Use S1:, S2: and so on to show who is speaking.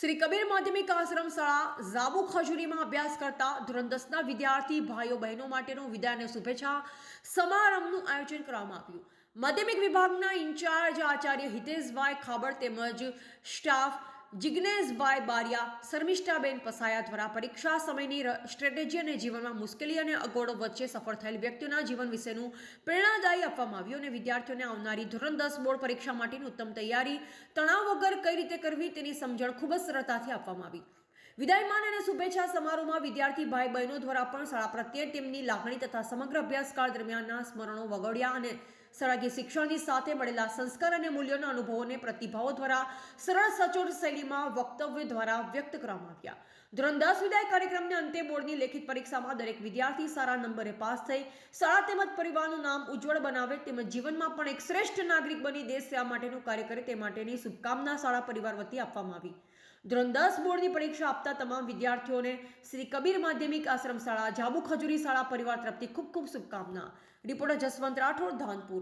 S1: શ્રી કબીર માધ્યમિક આશ્રમ શાળા ઝાબુ ખજુરીમાં અભ્યાસ કરતા ધોરણ દસના વિદ્યાર્થી, ભાઈઓ, બહેનો માટેનો વિદાયને શુભેચ્છા સમારંભનું આયોજન કરવામાં આવ્યું. માધ્યમિક વિભાગના ઇન્ચાર્જ આચાર્ય હિતેશભાઈ ખાબડ તેમજ સ્ટાફ જિજ્ઞેશભાઈ બારિયા, શર્મિષ્ઠાબેન પસાયા દ્વારા પરીક્ષા સમયની સ્ટ્રેટેજી અને જીવનમાં મુશ્કેલી અને અગવડો વચ્ચે સફળ થયેલ વ્યક્તિઓના જીવન વિશેનું પ્રેરણાદાયી આપવામાં આવ્યું અને વિદ્યાર્થીઓને આવનારી ધોરણ દસ બોર્ડ પરીક્ષા માટેની ઉત્તમ તૈયારી, તણાવ વગર કઈ રીતે કરવી તેની સમજણ ખૂબ જ સરળતાથી આપવામાં આવી. વિદાયમાન અને શુભેચ્છા સમારોહમાં વિદ્યાર્થી ભાઈ બહેનો દ્વારા પણ શાળા પ્રત્યે તેમની લાગણી તથા સમગ્ર અભ્યાસકાળ દરમિયાનના સ્મરણો વગોડ્યા અને શાળાકીય શિક્ષણની સાથે મળેલા સંસ્કાર અને મૂલ્યોના અનુભવોને પ્રતિભાવો દ્વારા સરળ સચોટ શૈલીમાં વક્તવ્ય દ્વારા વ્યક્ત કરવામાં આવ્યા. ધોરણ દસ વિદાય કાર્યક્રમને અંતે બોર્ડની લેખિત પરીક્ષામાં દરેક વિદ્યાર્થી સારા નંબરે પાસ થઈ, શાળા તેમજ પરિવારનું નામ ઉજ્જવળ બનાવે તેમજ જીવનમાં પણ એક શ્રેષ્ઠ નાગરિક બની દેશ સેવા માટેનું કાર્ય કરે તે માટેની શુભકામના શાળા પરિવાર વતી આપવામાં આવી. ધોરણ દસ બોર્ડની પરીક્ષા આપતા તમામ વિદ્યાર્થીઓને શ્રી કબીર માધ્યમિક આશ્રમ શાળા જાબુ ખજૂરી શાળા પરિવાર તરફથી ખૂબ ખૂબ શુભકામના. રિપોર્ટર જસવંત રાઠોડ, ધાનપુર.